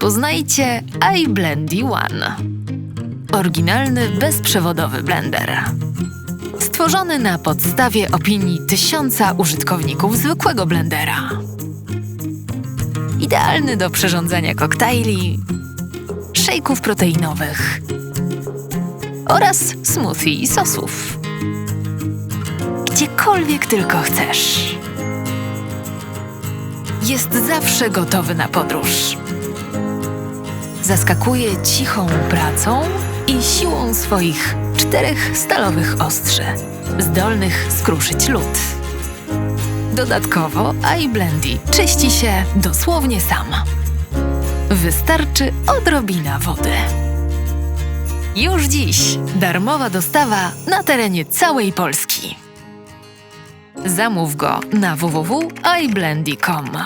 Poznajcie iBlendy One. Oryginalny, bezprzewodowy blender. Stworzony na podstawie opinii tysiąca użytkowników zwykłego blendera. Idealny do przyrządzania koktajli, szejków proteinowych oraz smoothie i sosów. Gdziekolwiek tylko chcesz. Jest zawsze gotowy na podróż. Zaskakuje cichą pracą i siłą swoich czterech stalowych ostrzy, zdolnych skruszyć lód. Dodatkowo iBlendy czyści się dosłownie sam. Wystarczy odrobina wody. Już dziś darmowa dostawa na terenie całej Polski. Zamów go na www.iblendy.com.